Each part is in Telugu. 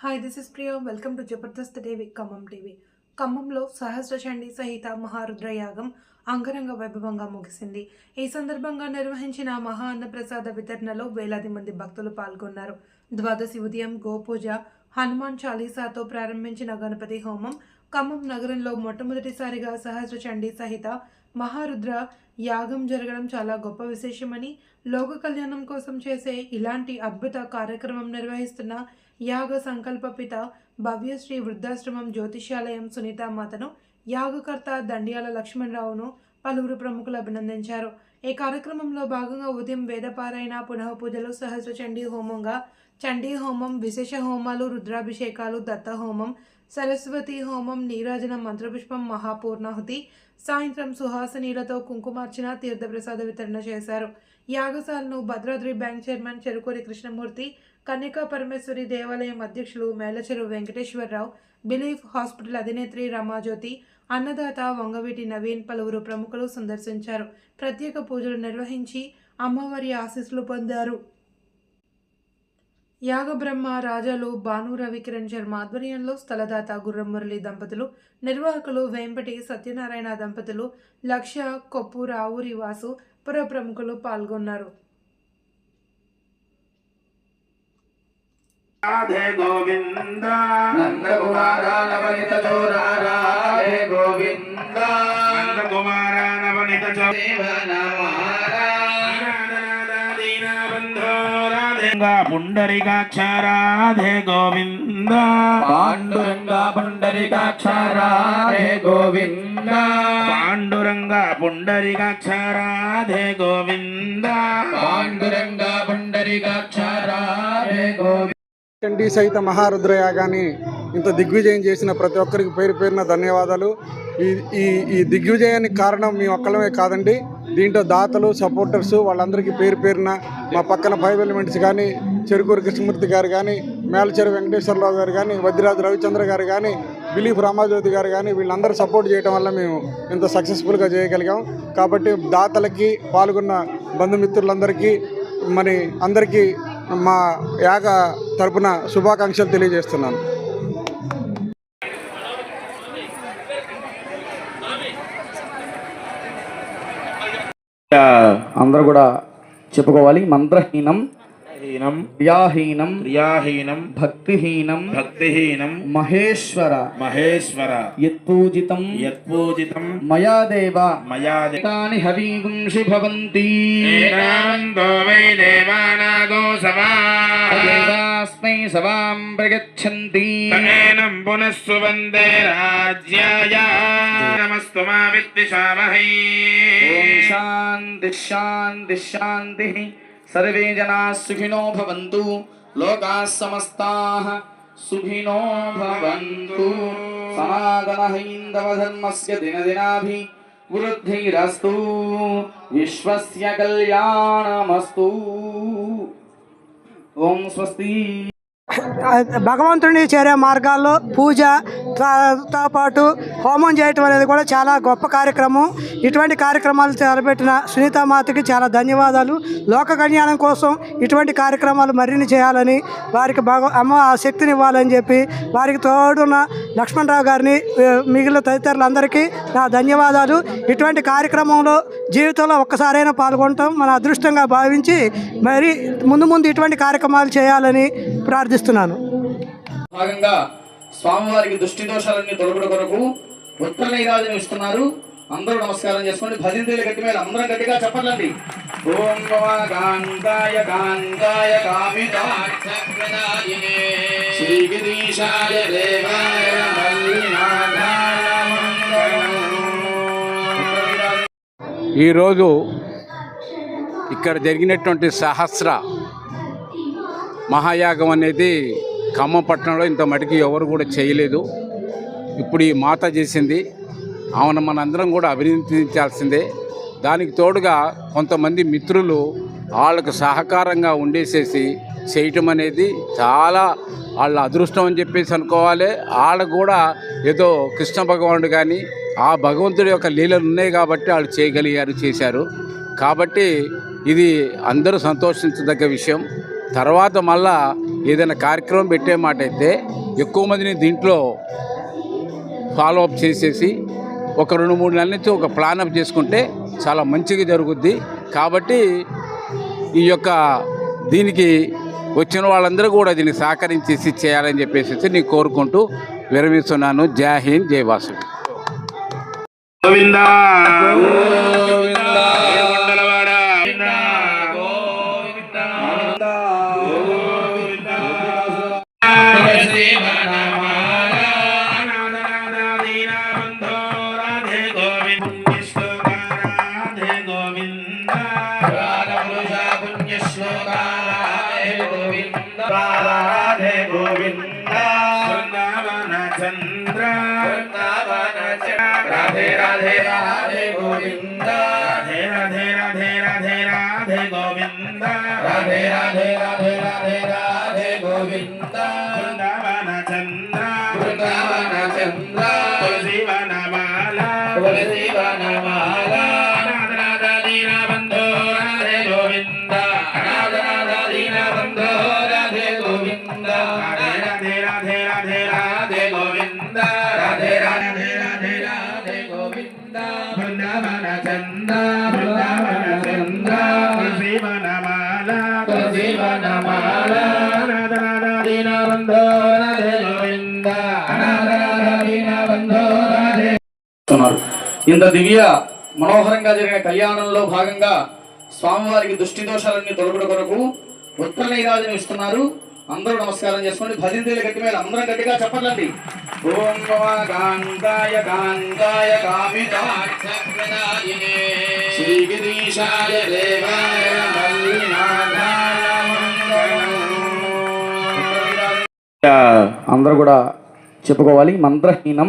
Hi this is Priya welcome to Jabardasth TV Khammam TV ఖమ్మంలో సహస్ర చండీ సహిత మహారుద్ర యాగం అంగరంగ వైభవంగా ముగిసింది ఈ సందర్భంగా నిర్వహించిన మహా అన్నప్రసాద వితరణలో వేలాది మంది భక్తులు పాల్గొన్నారు. ద్వాదశి ఉదయం గోపూజ హనుమాన్ చాలీసాతో ప్రారంభించిన గణపతి హోమం ఖమ్మం నగరంలో మొట్టమొదటిసారిగా సహస్ర చండీ సహిత మహారుద్ర యాగం జరగడం చాలా గొప్ప విశేషమని లోక కళ్యాణం కోసం చేసే ఇలాంటి అద్భుత కార్యక్రమం నిర్వహిస్తున్న యాగ సంకల్పపిత భవ్యశ్రీ వృద్ధాశ్రమం జ్యోతిష్యాలయం సునీతామాతను యాగకర్త దండియాల లక్ష్మణరావును పలువురు ప్రముఖులు అభినందించారు. ఈ కార్యక్రమంలో భాగంగా ఉదయం వేదపారాయణ పునః పూజలు సహస్ర చండీ హోమంగా చండీ హోమం విశేష హోమాలు రుద్రాభిషేకాలు దత్త హోమం సరస్వతి హోమం నీరాజన మంత్రపుష్పం మహాపూర్ణాహుతి సాయంత్రం సుహాసనీలతో కుంకుమార్చన తీర్థప్రసాద వితరణ చేశారు. యాగశాలను భద్రాద్రి బ్యాంక్ చైర్మన్ చెరుకూరి కృష్ణమూర్తి కన్యకా పరమేశ్వరి దేవాలయం అధ్యక్షులు మేలచెరు వెంకటేశ్వరరావు బిలీఫ్ హాస్పిటల్ అధినేత్రి రమాజ్యోతి అన్నదాత వంగవీటి నవీన్ పలువురు ప్రముఖులు సందర్శించారు. ప్రత్యేక పూజలు నిర్వహించి అమ్మవారి ఆశీస్సులు పొందారు. యాగబ్రహ్మ రాజాలు భాను రవికిరణ్ శర్మ ఆధ్వర్యంలో స్థలదాత గుర్రం మురళి దంపతులు నిర్వాహకులు వేంపటి సత్యనారాయణ దంపతులు లక్ష కొప్పు రావురి వాసు పుర ప్రముఖులు పాల్గొన్నారు. రాధే గోవింద. నందకుమార నవనిత చోరార హే గోవింద. నందకుమార నవనిత నమార పుండరికాక్ష రాధే గోవింద. పాండురంగ పుండరికాక్షర హే గోవింద. పాండురంగ పుండరికాక్ష రాధే గోవింద పాండురంగ పుండరికాక్షర హే గోవింద. చండీ సహిత మహారుద్రయాగాన్ని ఇంత దిగ్విజయం చేసిన ప్రతి ఒక్కరికి పేరు పేరున ధన్యవాదాలు. ఈ ఈ ఈ దిగ్విజయానికి కారణం మీ ఒక్కలమే కాదండి. దీంట్లో దాతలు సపోర్టర్స్ వాళ్ళందరికీ పేరు పేరున మా పక్కన ఫైవ్ ఎలిమెంట్స్ కానీ చెరుకూరు కృష్ణమూర్తి గారు కానీ మేలచెరు వెంకటేశ్వరరావు గారు కానీ వద్రిరాజు రవిచంద్ర గారు కానీ బిలీఫ్ రామాజ్యోతి గారు కానీ వీళ్ళందరూ సపోర్ట్ చేయడం వల్ల మేము ఇంత సక్సెస్ఫుల్గా చేయగలిగాం. కాబట్టి దాతలకి పాల్గొన్న బంధుమిత్రులందరికీ మరి అందరికీ మా యాగ తరపున శుభాకాంక్షలు తెలియజేస్తున్నాను. అందరూ కూడా చెప్పుకోవాలి. మంత్రహీనం హీనం క్రియాహీనం క్రియాహీనం భక్తిహీనం భక్తిహీనం మహేశ్వర మహేశ్వర యత్పూజితం యత్పూజితం మయా దేవ మయా తాని హవీగుంషి భవంతి దేవానందో వై దేవానాగో సమా దేవాస్మై సవాం ప్రగచ్చంతి తనేనం పునః వందే రాజ్యాయ నమస్తు మా విద్విషామహై ఓం శాంతి శాంతి శాంతి సర్వే జనా సుఖినో భవంతు. లోకా సమస్తా సుఖినో భవంతు. సనాతన హైందవ ధర్మస్య దినదినాభి వృద్ధిరస్తు. విశ్వస్య కళ్యాణమస్తు. ఓం స్వస్తి. భగవంతుడిని చేరే మార్గాల్లో పూజ తో పాటు హోమం చేయటం అనేది కూడా చాలా గొప్ప కార్యక్రమం. ఇటువంటి కార్యక్రమాలు తలపెట్టిన సునీతామాతకి చాలా ధన్యవాదాలు. లోక కళ్యాణం కోసం ఇటువంటి కార్యక్రమాలు మరిన్ని చేయాలని వారికి భగ అమ్మ ఆ శక్తిని ఇవ్వాలని చెప్పి వారికి తోడున్న లక్ష్మణరావు గారిని మిగిలిన తదితరులందరికీ నా ధన్యవాదాలు. ఇటువంటి కార్యక్రమంలో జీవితంలో ఒక్కసారైనా పాల్గొనటం మన అదృష్టంగా భావించి మరి ముందు ముందు ఇటువంటి కార్యక్రమాలు చేయాలని ప్రార్థిస్తున్నాను. భాగంగా స్వామివారికి దృష్టి దోషాలన్నీ తొలగడం కొరకు ఉత్తర నైరాజనం ఇస్తున్నారు అందరూ నమస్కారం చేసుకోండి. భజంతులు గట్టి మీద అందరం గట్టిగా చెప్పండి ఓం నమ కాంతాయ కాంతాయ కామితాక్షప్రదాయినే శ్రీగిరీశాయ దేవాయ ఈరోజు ఇక్కడ జరిగినటువంటి సహస్ర మహాయాగం అనేది ఖమ్మం పట్టణంలో ఇంత మటుకు ఎవరు కూడా చేయలేదు. ఇప్పుడు ఈ మాత చేసింది ఆమెను మనందరం కూడా అభినందించాల్సిందే. దానికి తోడుగా కొంతమంది మిత్రులు వాళ్ళకు సహకారంగా ఉండేసేసి చేయటం అనేది చాలా వాళ్ళ అదృష్టం అని చెప్పేసి అనుకోవాలి. వాళ్ళకు కూడా ఏదో కృష్ణ భగవానుడు కానీ ఆ భగవంతుడి యొక్క లీలలు ఉన్నాయి కాబట్టి వాళ్ళు చేయగలిగారు చేశారు. కాబట్టి ఇది అందరూ సంతోషించదగ్గ విషయం. తర్వాత మళ్ళా ఏదైనా కార్యక్రమం పెట్టే మాట అయితే ఎక్కువ మందిని దీంట్లో ఫాలో అప్ చేసేసి ఒక రెండు మూడు నెలల నుంచి ఒక ప్లాన్ అప్ చేసుకుంటే చాలా మంచిగా జరుగుద్ది. కాబట్టి ఈ యొక్క దీనికి వచ్చిన వాళ్ళందరూ కూడా దీన్ని సహకరించేసి చేయాలని చెప్పేసి నేను కోరుకుంటూ విరమిస్తున్నాను. జై హింద్ జై వాసు గోవింద. రాధే రాధే రాధే గోవింద. రాధే రాధే. ఇంత దివ్య మనోహరంగా జరిగిన కళ్యాణంలో భాగంగా స్వామివారికి దృష్టి దోషాలన్నీ తొలగుడు కొరకు ఉత్తర నైరాజనం ఇస్తున్నారు. అందరూ నమస్కారం చేసుకోండి. భజంతీలు గట్టి మీద అందరం గట్టిగా చెప్పండి ఓం దేవాయ అందరూ కూడా చెప్పుకోవాలి. మంత్రహీనం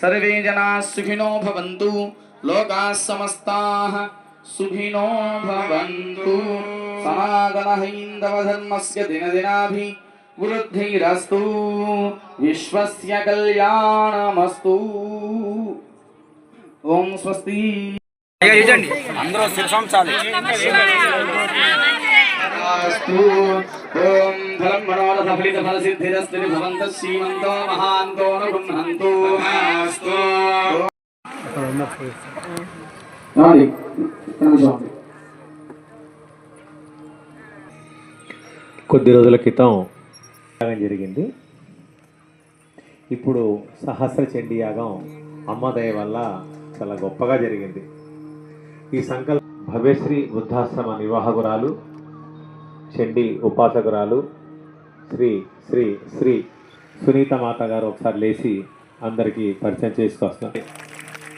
సర్వే జనా సుఖినో భవంతు. లోకా సమస్తాః సుఖినో భవంతు. సనాతన హైందవ ధర్మస్య దినదినాభి వృద్ధిరస్తు. విశ్వస్య కళ్యాణమస్తు. ఓం స్వస్తి. అస్తు ఓం ఫలం ఫల భవంత శ్రీమంతో మహాంతో కొద్ది రోజుల క్రితం జరిగింది. ఇప్పుడు సహస్ర చండీ యాగం అమ్మదయ వల్ల చాలా గొప్పగా జరిగింది. ఈ సంకల్ప భవ్యశ్రీ వృద్ధాశ్రమ నివాహకురాలు చండీ ఉపాసకురాలు శ్రీ శ్రీ శ్రీ సునీత మాత గారు ఒకసారి లేచి అందరికీ పరిచయం చేసుకొస్తున్నారు.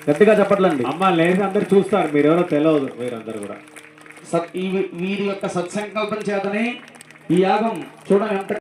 గట్టిగా చెప్పట్లండి. అమ్మ లేచి అందరు చూస్తారు. మీరెవరో తెలియదు మీరందరూ కూడా. సత్ ఈ వీరి యొక్క సత్సంకల్పం చేతనే ఈ యాగం చూడండి ఎంత